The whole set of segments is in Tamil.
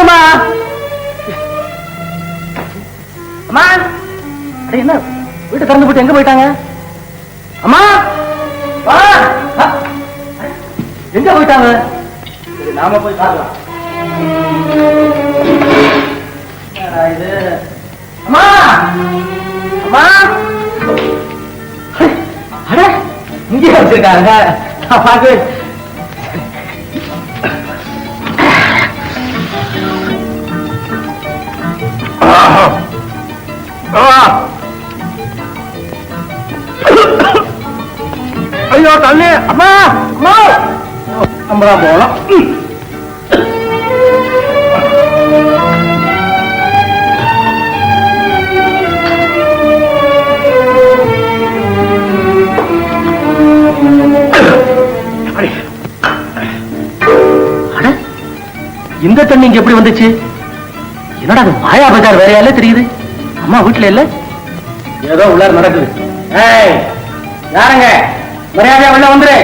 விடுமா அம்மா அடே என்ன? வீட்டை திறந்து போட்டு எங்க போயிட்டாங்க? அம்மா வா. எங்க போயிட்டாங்க? சரி நாம போய் பார்க்கலாம். இது? அம்மா அம்மா. அட இங்கே வச்சிருக்காங்க. ஐயோ தள்ளி அம்மா அம்மா. நம்மளா போகலாம். இந்த தண்ணி இங்க எப்படி வந்துச்சு? என்னடா அது மாயா பஜார் வேறையாலே தெரியுது? அம்மா வீட்டுல இல்ல? ஏதோ உள்ளார நடக்குது. ஏய் யாருங்க? மரியாதையா உள்ள வந்துரு.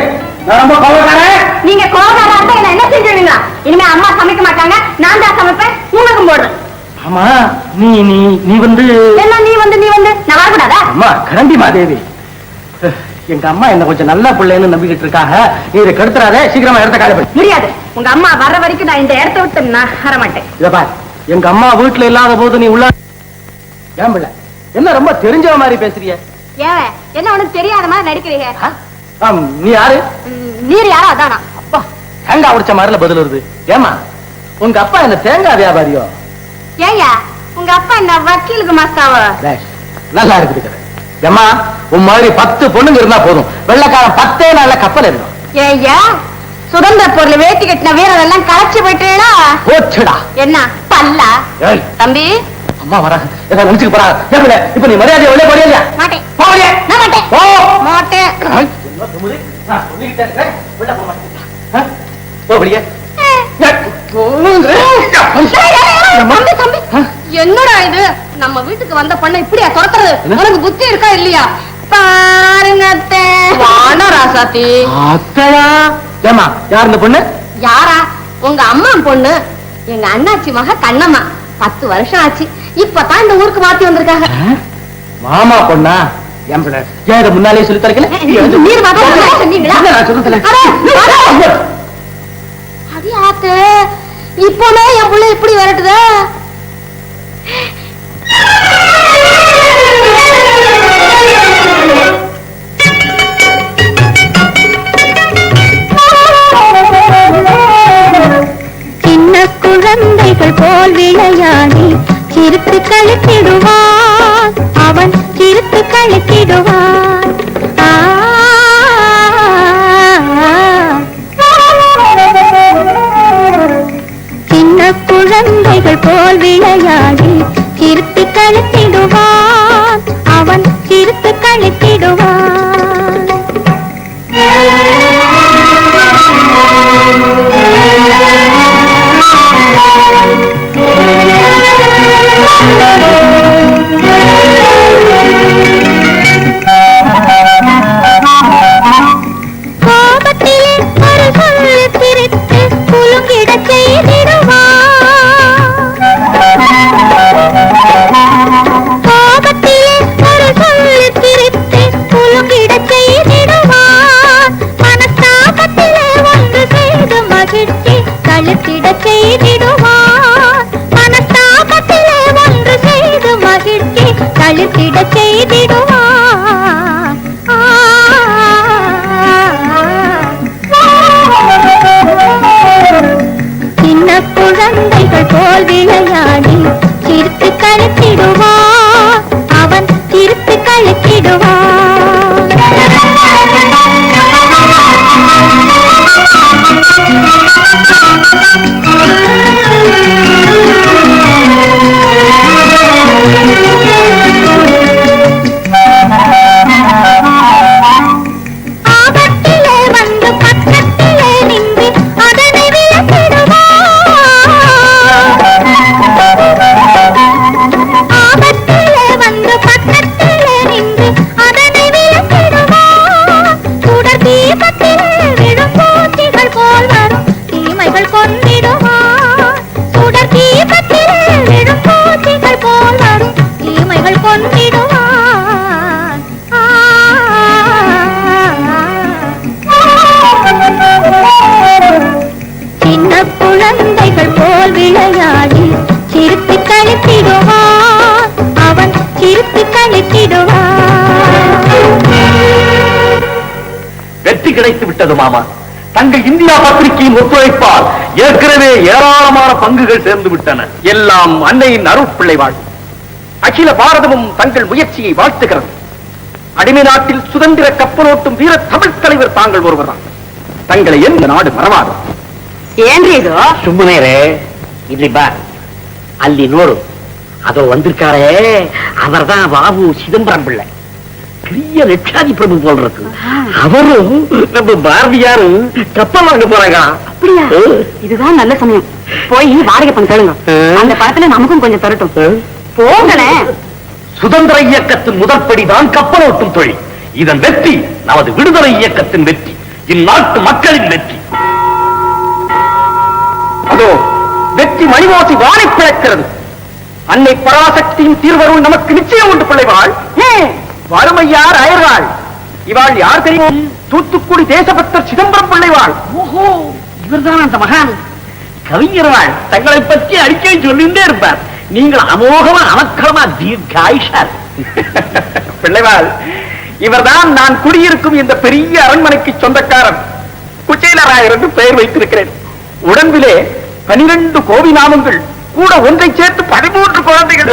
நான் ரொம்ப கோவக்காரன். நீங்க கோபக்காரா இருந்தா என்ன என்ன செஞ்சுடுங்க இனிமே அம்மா சமைக்க மாட்டாங்க நான் தான் சமைப்பேன் உனக்கும் போடுறேன். ஆமா நீ நீ நீ வந்து என்ன நீ வந்து நீ வந்து நான் வரக்கூடாதா? அம்மா கரண்டி மாதேவி. எங்க அம்மா என்ன கொஞ்சம் நல்ல பிள்ளைன்னு நம்பிக்கிட்டு இருக்காங்க. நீ இதை கெடுத்துறாதே சீக்கிரமா இடத்த காலி பண்ணு. முடியாது. உங்க அம்மா வர்ற வரைக்கும் நான் இந்த இடத்த விட்டு நான் வர மாட்டேன். இத பார். எங்க அம்மா வீட்டுல இல்லாத போது நீ உள்ள ஏன் பிள்ளை? என்ன ரொம்ப தெரிஞ்ச மாதிரி பேசுறிய? ஏன்? என்ன உனக்கு தெரியாத மாதிரி நடிக்கிறீங்க? நீ யாரு? நீர் யாரோ அதானா? அப்பா தேங்காய் உடைச்ச மாதிரில பதில் வருது. ஏமா உங்க அப்பா என்ன தேங்காய் வியாபாரியோ? ஏயா உங்க அப்பா என்ன வக்கீலுக்கு மாஸ்தாவோ டேய், நல்லா இருக்குது கதை. ஏம்மா உன் மாதிரி பத்து பொண்ணுங்க இருந்தா போதும். வெள்ளக்காரன் பத்தே நாள்ல கப்பல் இருக்கும் ஏய்யா சுதந்திர பொருள் வேட்டி கட்டின வீரர் எல்லாம் களைச்சு போயிட்டேடா போச்சுடா. என்ன பல்லா? தம்பி? அம்மா வராங்க ஏதாவது ஏன் பிள்ளை, இப்ப நீ மரியாதை வெளியே போறியா இல்லையா மாட்டேன். போறியா நான் மாட்டேன். போ. மாட்டேன். என்ன? நான் போக? போ வெளியே. என்னடா இது? நம்ம வீட்டுக்கு வந்த பொண்ணை இப்படியா துரத்துறது? உனக்கு புத்தி இருக்கா இல்லையா? பாருங்க அத்தை. வாடா ராசாத்தி. அத்தையா? ஏம்மா, யார் இந்த பொண்ணு யாரா உங்க அம்மா பொண்ணு எங்க அண்ணாச்சி மக கண்ணம்மா பத்து வருஷம் ஆச்சு இப்பதான் இந்த ஊருக்கு மாத்தி வந்திருக்காங்க? மாமா பொண்ணா ஏன் முன்னாலே சொல்லி தரக்கல. அது ஆத்து என் புள்ள இப்படி வரட்டுதா சிரித்து கழுத்திடுவான் அவன் சிரித்து கழுத்திடுவான் சின்ன குழந்தைகள் போல் விளையாடி குழந்தைகள் விட்டது மாமா தங்கள் இந்தியா பத்திரிகையின் ஒத்துழைப்பால் ஏற்கனவே ஏராளமான பங்குகள் சேர்ந்து விட்டன எல்லாம் அன்னையின் அருட்பிள்ளை வாழ் அகில பாரதமும் தங்கள் முயற்சியை வாழ்த்துகிறது அடிமை நாட்டில் சுதந்திர கப்பலோட்டும் வீர தமிழ் தலைவர் தாங்கள் ஒருவர்தான் தங்களை எந்த நாடு மறவாது ಏನ್ರಿ ಇದು ಸುಮ್ಮನೆ ರೇ ಇಲ್ಲಿ ಬಾ ಅಲ್ಲಿ ನೋಡು ಅದು வந்திருக்காரே அவர்தான் பாபு சிதம்பரம் பிள்ளை பெரிய லட்சாதி பிரபு போல் இருக்கு. அவரும் நம்ம பாரதியாரும் கப்பல் வாங்க போறாங்க. அப்படியா? இதுதான் நல்ல சமயம். போய் வாடகை பணம் கேளுங்க அந்த படத்துல நமக்கும் கொஞ்சம் தரட்டும். போங்களேன் சுதந்திர இயக்கத்தின் முதற்படிதான் கப்பலோட்டும் தொழில். இதன் வெற்றி நமது விடுதலை இயக்கத்தின் வெற்றி. இந்நாட்டு மக்களின் வெற்றி. அதோ வெற்றி மணிவாசி வானை பிளக்கிறது அன்னை பராசக்தியின் தீர்வருள் நமக்கு நிச்சயம் உண்டு பிள்ளைவாள். ஏன் வறுமையார் அயர்வாள் இவாள் யார் தெரியும்? தூத்துக்குடி தேசபக்தர் சிதம்பரம் பிள்ளைவாள். ஓஹோ இவர்தான் அந்த மகான். கவிஞர்வாள். தங்களை பற்றி அடிக்கடி சொல்லிட்டே இருப்பார். நீங்கள் அமோகமா அமக்கலமா தீர்க்காயுஷார். பிள்ளைவாள் இவர்தான் நான் குடியிருக்கும் இந்த பெரிய அரண்மனைக்கு சொந்தக்காரன். குச்சேலராயர் என்று பெயர் வைத்திருக்கிறேன். உடம்பிலே பனிரெண்டு கோவி நாமங்கள். கூட ஒன்றை சேர்த்து பதிமூன்று குழந்தைகள்.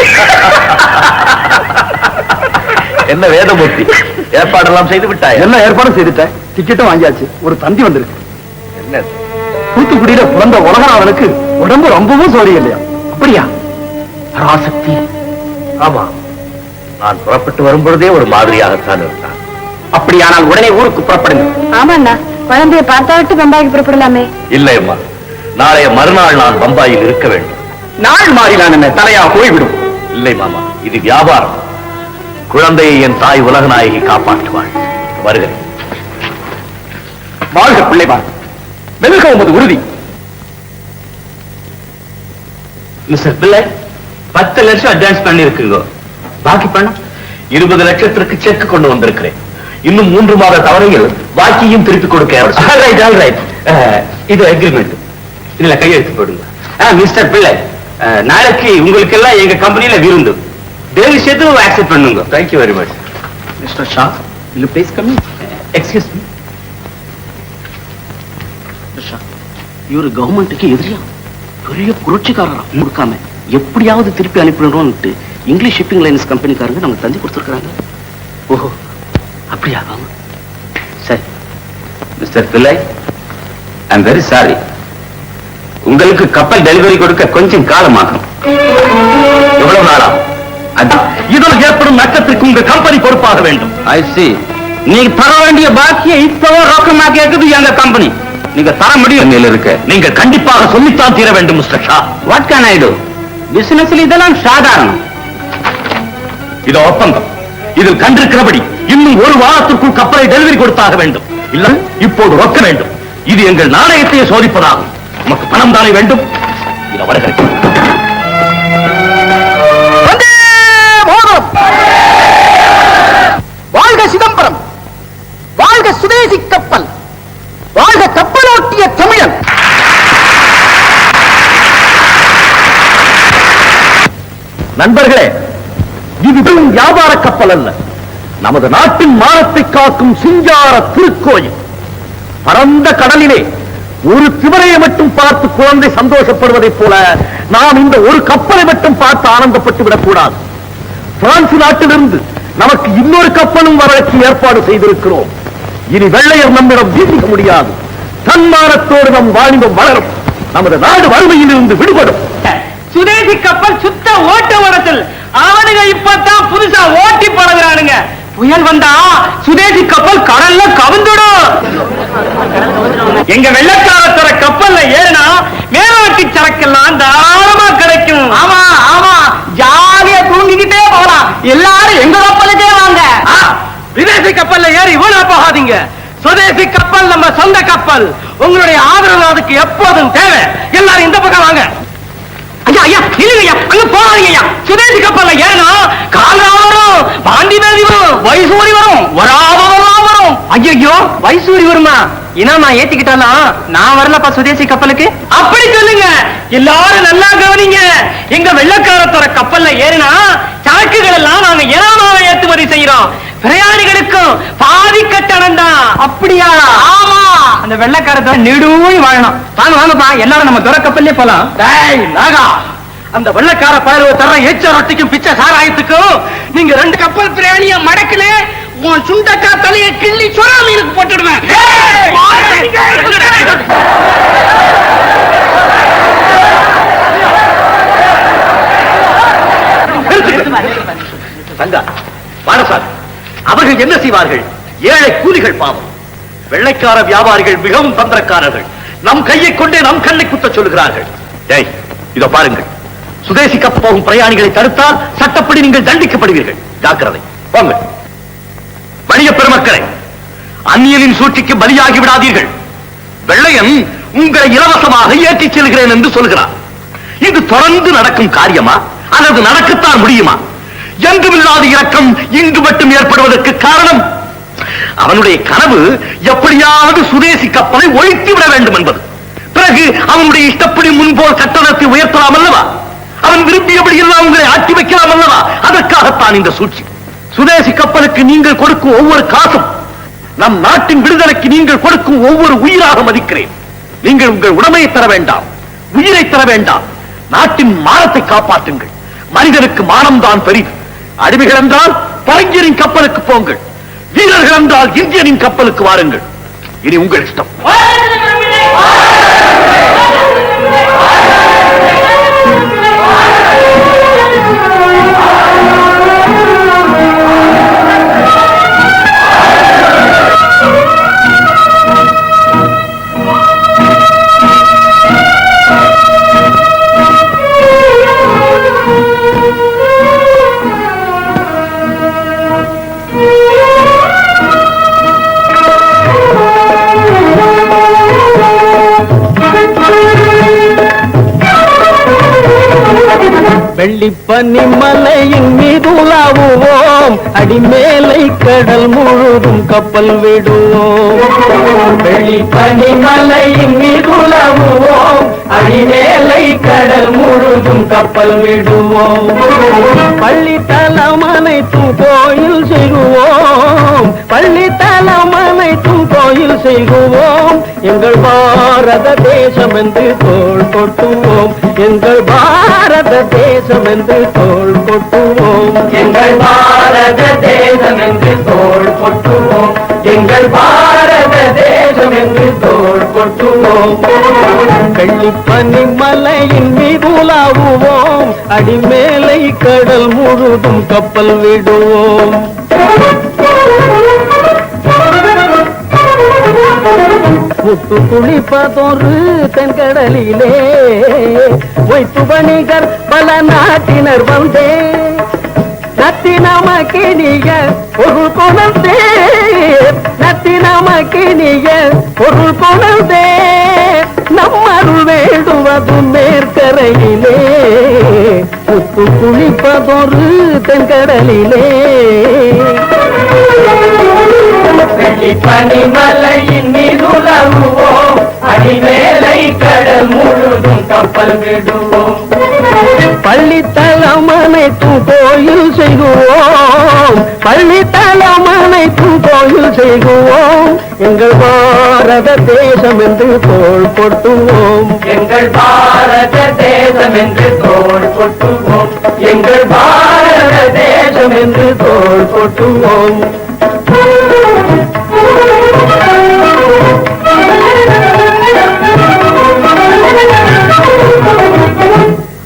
என்ன வேதமூர்த்தி? ஏற்பாடெல்லாம் செய்து விட்டாய்? என்ன ஏற்பாடும் செய்துட்டேன். டிக்கெட்டும் வாங்கியாச்சு. ஒரு தந்தி வந்திருக்கு. என்ன? தூத்துக்குடியில பிறந்த உலகநாதனுக்கு உடம்பு ரொம்பவும் சோரி இல்லையா அப்படியா? பராசக்தி. ஆமா. நான் புறப்பட்டு வரும்பொழுதே ஒரு மாதிரியாகத்தான் இருந்தான். அப்படியானால் உடனே ஊருக்கு புறப்படுங்க. ஆமாண்ணா. குழந்தைய பார்த்தா விட்டு பம்பாய்க்கு புறப்படலாமே. இல்லை அம்மா நாளைய மறுநாள் நான் பம்பாயில் இருக்க வேண்டும். நாள் மாறினான் தலையா போய்விடும். இல்லை மாமா இது வியாபாரம். குழந்தையை என் தாய் உலகநாயகி காப்பாற்றுவாள். வருகிறேன் வாழ்க பிள்ளைவாள் வெல்க உமது உறுதி. மிஸ்டர் பிள்ளை பத்து லட்சம் அட்வான்ஸ் பண்ணி இருக்குங்க பாக்கி பணம் இருபது லட்சத்திற்கு செக் கொண்டு வந்திருக்கிறேன். இன்னும் மூன்று மாத தவறையில் பாக்கியும் திருப்பி கொடுக்க இது அக்ரிமெண்ட் இதுல கையெழுத்து போடுங்க. மிஸ்டர் பிள்ளை நாளைக்கு உங்களுக்கு எல்லாம் எங்க கம்பெனில விருந்து. தேவி சேர்த்து ஆக்செப்ட் பண்ணுங்க. Thank you very much mister Shah இல்ல ப்ளீஸ் கம்மி எக்ஸ்கியூஸ் மீ இவரு கவர்மெண்ட்டுக்கு எதிரியா? பெரிய புரட்சிக்காரரா? கொடுக்காம எப்படியாவது திருப்பி அனுப்பிடணும்னு இங்கிலீஷ் ஷிப்பிங் லைன்ஸ் கம்பெனிக்காரங்க நமக்கு தந்தி கொடுத்துருக்காங்க ஓஹோ அப்படியா? சரி. மிஸ்டர் பிள்ளை ஐ எம் வெரி சாரி உங்களுக்கு கப்பல் டெலிவரி கொடுக்க கொஞ்சம் காலமாகும். எவ்வளவு நாளா? இதில் ஏற்படும் நஷ்டத்திற்கு உங்க கம்பெனி பொறுப்பாக வேண்டும். ஐ சி நீங்க தர வேண்டிய பாக்கியை இப்பவே ரொக்கமா கேக்குது எங்க கம்பெனி நீங்க தர முடியும். மேல இருக்க? நீங்க கண்டிப்பாக சொல்லித்தான் தீர வேண்டும் mister Shah what can I do பிசினஸ்ல இதெல்லாம் சாதாரணம். இது ஒப்பந்தம். இதில் கண்டிருக்கிறபடி இன்னும் ஒரு வாரத்திற்குள் கப்பலை டெலிவரி கொடுத்தாக வேண்டும். இல்ல இப்போது ரொக்க வேண்டும். இது எங்கள் நாணயத்தையே சோதிப்பதாகும். நமக்கு பணம் தானே வேண்டும்? இதை வருகிறேன் வாழ்க சிதம்பரம். வாழ்க சுதேசி கப்பல். வாழ்க கப்பலோட்டிய தமிழன். நண்பர்களே இது வெறும் வியாபார கப்பல் அல்ல. நமது நாட்டின் மானத்தை காக்கும் சிங்கார திருக்கோயில். பரந்த கடலிலே ஒரு திவரையை மட்டும் பார்த்து குழந்தை சந்தோஷப்படுவதைப் போல நாம் இந்த ஒரு கப்பலை மட்டும் பார்த்து ஆனந்தப்பட்டு விடக்கூடாது. பிரான்ஸ் நாட்டிலிருந்து நமக்கு இன்னொரு கப்பலும் வரவேற்று ஏற்பாடு செய்திருக்கிறோம். இனி வெள்ளையர் நம்மிடம் வீசிக்க முடியாது. தன்மானத்தோடு நம் வாணிபம் வளரும். நமது நாடு வறுமையில் இருந்து விடுபடும். சுதேசி கப்பல் சுத்த ஓட்ட ஓடத்தில் அவனுங்க இப்பதான் புதுசா ஓட்டி பழகிறானுங்க. புயல் வந்தா சுதேசி கப்பல் கடல்ல கவுந்துடும் எங்க வெள்ளக்காரத்தர கப்பல்ல ஏறினா மேலாட்டி சரக்கெல்லாம் தாராளமா கிடைக்கும். ஆமா ஆமா. ஜாலியா தூங்கிக்கிட்டே போகலாம். எல்லாரும் எங்க கப்பலுக்கே வாங்க. விதேசி கப்பல்ல ஏறி வீணா போகாதீங்க. சுதேசி கப்பல் நம்ம சொந்த கப்பல். உங்களுடைய ஆதரவு அதுக்கு எப்போதும் தேவை. எல்லாரும் இந்த பக்கம் வாங்க. ஐயா ஐயா அங்க போகாதீங்க ஐயா சுதேசி கப்பல்ல ஏறினா காலா வரும் பாண்டி மேதி வரும் வைசூரி வரும் வராதவெல்லாம் வரும். ஐயோ வைசூரி வருமா? ஏன்னா நான் ஏத்திக்கிட்டாலும் நான் வரலப்பா சுதேசி கப்பலுக்கு. அப்படி சொல்லுங்க. எல்லாரும் நல்லா கவனிங்க. எங்க வெள்ளக்காரத்தோட கப்பல்ல ஏறினா சரக்குகள் எல்லாம் நாங்க ஏனாமாவை ஏற்றுமதி செய்யறோம். பிரயாணிகளுக்கும் பாதி கட்டணம் தான். அப்படியா? ஆமா. அந்த வெள்ளக்காரத்தை நெடுவி வாழணும். வாங்க வாங்கப்பா எல்லாரும் நம்ம துறை கப்பல்லே போலாம் நாகா அந்த வெள்ளக்கார பயலுவை தர ஏச்ச ரொட்டிக்கும் பிச்சை சாராயத்துக்கும் நீங்க ரெண்டு கப்பல் பிரயாணிய மடக்கல உன் சுண்டக்கா தலைய கிள்ளி சொரா மீனுக்கு போட்டுடுவேன். தங்கா பாரசாமி அவர்கள் என்ன செய்வார்கள்? ஏழை கூலிகள் பாவம். வெள்ளைக்கார வியாபாரிகள் மிகவும் தந்திரக்காரர்கள். நம் கையை கொண்டே நம் கண்ணை குத்த சொல்லுகிறார்கள். டேய் இதோ பாருங்கள். சுதேசி கப்ப போகும் பிரயாணிகளை தடுத்தால் சட்டப்படி நீங்கள் தண்டிக்கப்படுவீர்கள். ஜாக்கிரதை. போங்க வணிக பெருமக்களை அந்நியனின் சூழ்ச்சிக்கு பலியாகி விடாதீர்கள். வெள்ளையன் உங்களை இலவசமாக ஏற்றிச் செல்கிறேன் என்று சொல்கிறார். இது தொடர்ந்து நடக்கும் காரியமா? அல்லது நடக்கத்தான் முடியுமா? என்றுமில்லாத இறக்கம் இங்கு மட்டும் ஏற்படுவதற்கு காரணம்? அவனுடைய கனவு எப்படியாவது சுதேசி கப்பலை ஒழித்து விட வேண்டும் என்பது. பிறகு அவனுடைய இஷ்டப்படி முன்போல் கட்டணத்தை உயர்த்தலாம் அல்லவா? அவன் விரும்பியபடி எல்லாம் உங்களை ஆட்டி வைக்கலாம் அல்லவா? அதற்காகத்தான் இந்த சூழ்ச்சி. சுதேசி கப்பலுக்கு நீங்கள் கொடுக்கும் ஒவ்வொரு காசும் நம் நாட்டின் விடுதலைக்கு நீங்கள் கொடுக்கும் ஒவ்வொரு உயிராக மதிக்கிறேன். நீங்கள் உங்கள் உடமையை தர வேண்டாம் உயிரை தர வேண்டாம். நாட்டின் மானத்தை காப்பாற்றுங்கள். மனிதனுக்கு மானம்தான் பெரிது. அடிமைகள் என்றால் பரங்கியரின் கப்பலுக்கு போங்கள். வீரர்கள் என்றால் இந்தியனின் கப்பலுக்கு வாருங்கள். இனி உங்கள் இஷ்டம். வெள்ளிப்பனி மலையின் மீது உலாவுவோம். அடிமேலை கடல் முழுதும் கப்பல் விடுவோம். வெள்ளிப்பனி மலையின் மீது உலாவுவோம். அடிமேலை கடல் முழுதும் கப்பல் விடுவோம். பள்ளி தலம் அனைத்தும் கோயில் செய்வோம். பள்ளி தலம் அனைத்தும் கோயில் செய்வோம். எங்கள் பாரத தேசம் என்று தோல் கொட்டுவோம். எங்கள் பாரத தேசம் என்று தோல் கொட்டுவோம். எங்கள் பாரத தேசம் என்று தோல் கொட்டுவோம். எங்கள் பாரத தேசம் என்று தோல் கொட்டுவோம். வெள்ளிப்பனி மலையின் மீது உலாவுவோம். அடிமேலை கடல் முழுதும் கப்பல் விடுவோம். முத்து குளிப்பதொரு தென்கடலிலே வைத்து வணிகர் பல நாட்டினர் வந்தே. நத்தி நமக்கினிய ஒரு குணத்தே நத்தி நமக்கினிய பொருள் கொணர்ந்தே நம்மருள் வேண்டுவது மேற்கரையிலே. முத்து குளிப்பதொரு தென்கடலிலே. பனிமலையின் மீது உலவுவோம் அடிமேலை கடல் முழுதும் கப்பல் விடுவோம். பள்ளித்தலம் அனைத்தும் கோயில் செய்குவோம் பள்ளித்தலம் அனைத்தும் கோயில் செய்குவோம் எங்கள் பாரத தேசம் என்று தோள் கொட்டுவோம். எங்கள் பாரத தேசம் என்று தோள் கொட்டுவோம். எங்கள் பாரத தேசம் என்று தோள் கொட்டுவோம்.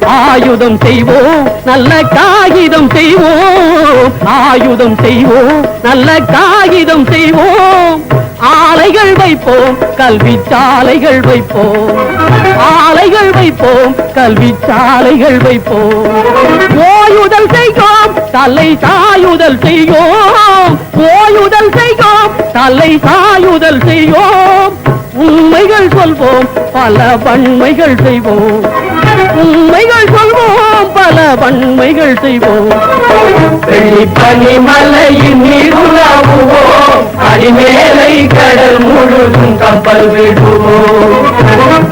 ஆயுதம் செய்வோம் நல்ல காகிதம் செய்வோம். ஆயுதம் செய்வோம் நல்ல காகிதம் செய்வோம். ஆலைகள் வைப்போம் கல்வி சாலைகள் வைப்போம். ஆலைகள் வைப்போம் கல்வி சாலைகள் வைப்போம். ஓயுதல் செய்வோம் தலை சாயுதல் செய்யோம் ஓயுதல் செய்வோம் தலை சாயுதல் செய்யோம் உண்மைகள் சொல்வோம் பல வன்மைகள் செய்வோம். உண்மைகள் சொல்வோம் பல வன்மைகள் செய்வோம். வெள்ளிப்பனி மலையின் நீருலாவுவோம் அடிமேலை கடல் முழுதும் கப்பல் விடுவோம்.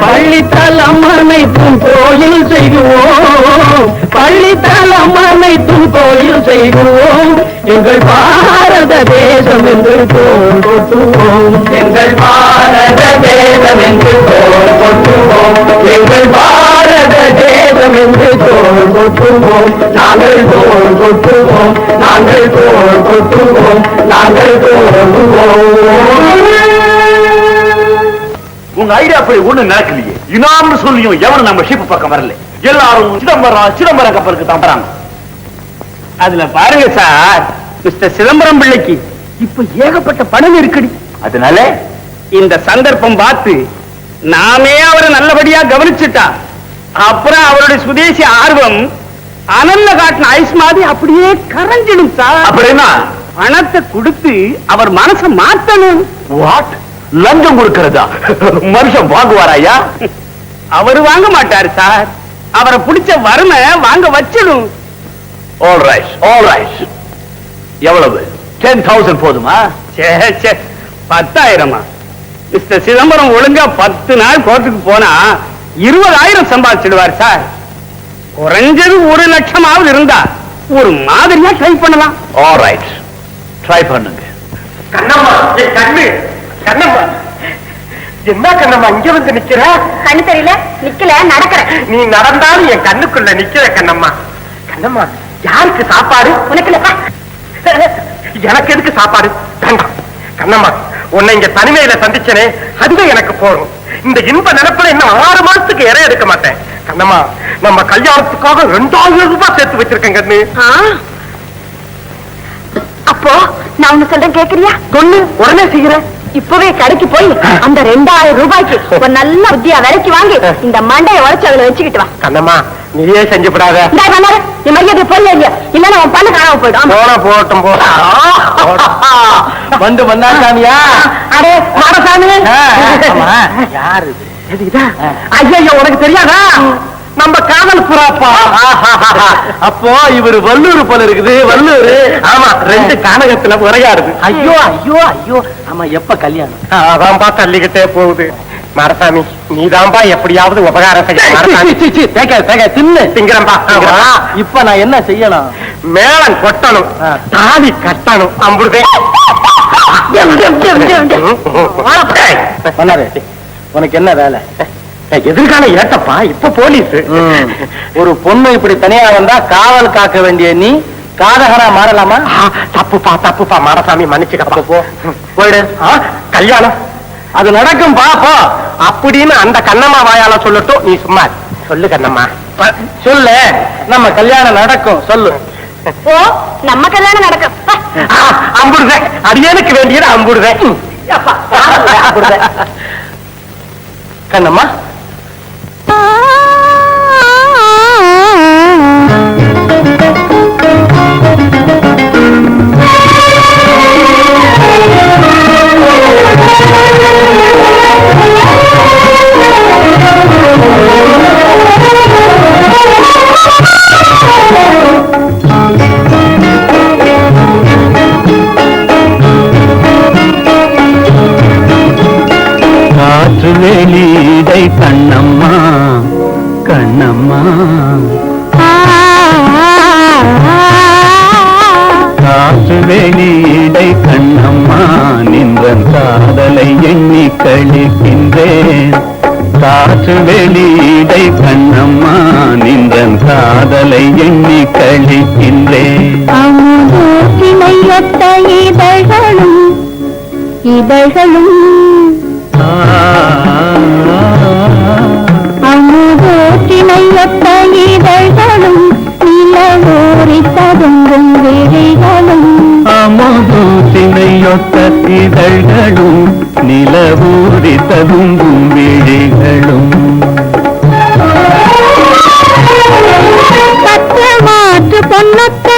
பள்ளித்தலம் அனைத்தும் கோயில் செய்வோம். பள்ளித்தலம் அனைத்தும் கோயில் செய்வோம். எங்கள் பாரத தேசம் என்று தோல் கொட்டுவோம். எங்கள் பாரத தேசம் என்று தோல் கொட்டுவோம். எங்கள் பாரத தேசம் என்று தோல் கொட்டுவோம். நாங்கள் தோல் கொட்டுவோம். நாங்கள் தோல் கொட்டுவோம். நாங்கள் தோல் உங்க ஐடியா அப்படி ஒண்ணு நடக்கலையே. இனாம்னு சொல்லியும் எவனும் நம்ம ஷிப் பக்கம் வரல. எல்லாரும் சிதம்பரம் சிதம்பரம் கப்பலுக்கு தான் வராங்க. அதுல பாருங்க சார் மிஸ்டர் சிதம்பரம் பிள்ளைக்கு இப்ப ஏகப்பட்ட பணம் இருக்குடி. அதனால? இந்த சந்தர்ப்பம் பார்த்து நாமே அவரை நல்லபடியா கவனிச்சுட்டா. அப்புறம் அவருடைய சுதேசி ஆர்வம் அனல்ல காட்டின ஐஸ் மாதிரி அப்படியே கரைஞ்சிடும் சார். அப்படின்னா பணத்தை கொடுத்து அவர் மனசை மாத்தணும். வாட் லஞ்சம் கொடுக்கிறதா? மனுஷன் வாங்குவாராயா அவர் வாங்க மாட்டாரு சார். அவரை பிடிச்ச வறுமை வாங்க வச்சிடும். ஆல் ரைட் ஆல் ரைட் எவ்வளவு? டென் தௌசண்ட் போதுமா? சே சே பத்தாயிரமா? மிஸ்டர் சிதம்பரம் ஒழுங்கா பத்து நாள் கோர்ட்டுக்கு போனா இருபதாயிரம் சம்பாதிச்சிடுவார் சார். குறைஞ்சது ஒரு லட்சமாவது இருந்தா ஒரு மாதிரியா ட்ரை பண்ணலாம். ஆல் ரைட் ட்ரை பண்ணுங்க. கண்ணம்மா கண்ணு கண்ணம்மா. என்ன கண்ணம்மா இங்க வந்து நிக்கிற? கண்ணு தெரியல நிக்கல நடக்கிறேன் நீ நடந்தாலும் என் கண்ணுக்குள்ள நிக்கிற கண்ணம்மா. கண்ணம்மா யாருக்கு சாப்பாடு? உனக்கு எனக்கு எதுக்கு சாப்பாடு? வேண்டாம். கண்ணம்மா உன்னை இங்க தனிமையில சந்திச்சனே அதுவே எனக்கு போதும். இந்த இன்ப நிலப்புல இன்னும் ஆறு மாசத்துக்கு இறை எடுக்க மாட்டேன். கண்ணம்மா நம்ம கல்யாணத்துக்காக ரெண்டாயிரம் ரூபாய் சேர்த்து வச்சிருக்கேன் கண்ணு. அப்போ நான் ஒண்ணு சொல்றேன் கேக்குறியா? சொல்லு உடனே செய்கிறேன். இப்பவே கடைக்கு போய் அந்த ரெண்டாயிரம் ரூபாய்க்கு ஒரு நல்ல புத்தியா விலைக்கு வாங்கி இந்த மண்டையை உடைச்சு அதுல வச்சுக்கிட்டு வா கண்ணம்மா நீயே செஞ்சு விடாத நீ மரியாதை போய் இல்லையா இல்லன்னா உன் பண்ணு காணாம போயிடும். போன போட்டும் போ வந்து வந்தா சாமியா அடே மாடசாமி யாரு ஐயோ உனக்கு தெரியாதா நம்ம காதல் புறாப்பா அப்போ இவரு வல்லூர் போல இருக்குது வல்லூர். ஆமா. ரெண்டு கானகத்துல உரையாடுது ஐயோ ஐயோ ஐயோ. ஆமா எப்ப கல்யாணம்? அதான்பா தள்ளிக்கிட்டே போகுது. மரசாமி நீதான்பா எப்படியாவது உபகாரம் செய்ய தின்னு. திங்கிறம்பா. இப்ப நான் என்ன செய்யணும் மேளம் கொட்டணும். தாலி கட்டணும். அம்புடுதே. உனக்கு என்ன வேலை? எதிர்கால ஏட்டப்பா இப்ப போலீஸ். ஒரு பொண்ணு இப்படி தனியா வந்தா காவல் காக்க வேண்டிய நீ காதகனா மாறலாமா? தப்புப்பா தப்புப்பா மாடசாமி மன்னிச்சுக்கப்பா போ போயிடு. கல்யாணம். அது நடக்கும் பாப்போ அப்படின்னு அந்த கண்ணம்மா வாயால சொல்லட்டும். நீ சும்மா. சொல்லு கண்ணம்மா. சொல்லு. நம்ம கல்யாணம் நடக்கும் சொல்லு. ஓ நம்ம கல்யாணம் நடக்கும். அம்புடுதேன் அடியனுக்கு வேண்டியது அம்புடுதேன். Kannamma Oh, my God. காற்று வெளியிடை கண்ணம்மா நின்றன் காதலை எண்ணி கழிக்கின்றேன். இதழ்களும் இதழ்களும் இதழ்களும் நிலவூரி ததும்பும் விழிகளும் பத்து மாற்று பொன்னொத்த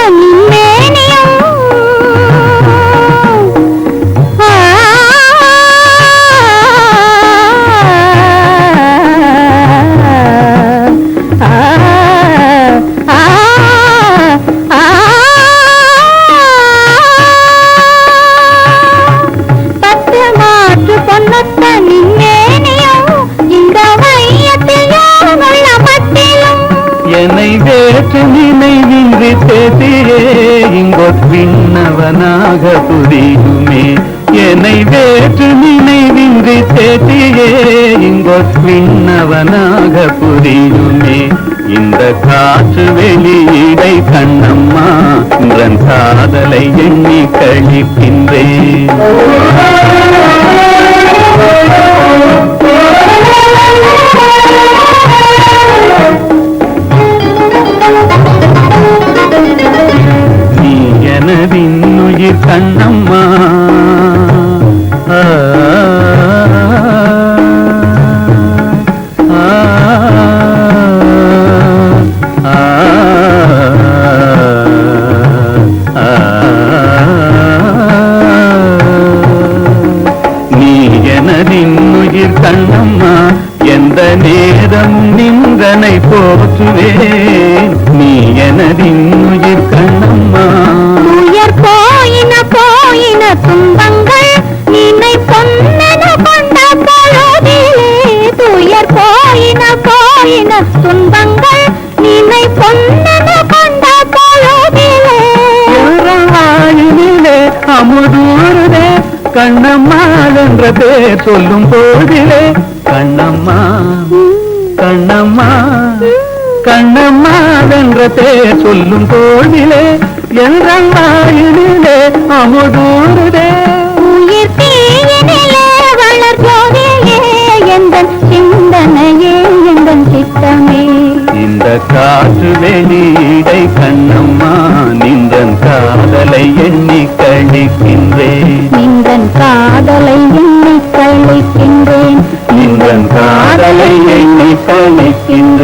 என்னை வேற்று நினைவின்றி பேசியே இங்கோ விண்ணவனாக புரியுமே என்னை வேற்று நினைவின்றி பேசியே இங்கோ விண்ணவனாக புரியுமே இந்த காற்று வெளியீடை கண்ணம்மா இன்றன் காதலை எண்ணி கழிக்கின்றேன் కన్నమ్మా. கண்ணம்மாள் என்ற பேர் சொல்லும் போதிலே கண்ணம்மா கண்ணம்மா கண்ணம்மாள் என்ற பேர் சொல்லும் போதிலே என்ற வாயிலே அமுதூருதே இந்த காற்று வெளியீடை கண்ணம்மா நின்றன் காதலை எண்ணி கழிக்கின்றேன். நின்றன் காதலை எண்ணி கழிக்கின்றேன். நின்றன் காதலை எண்ணி கழிக்கின்றேன்.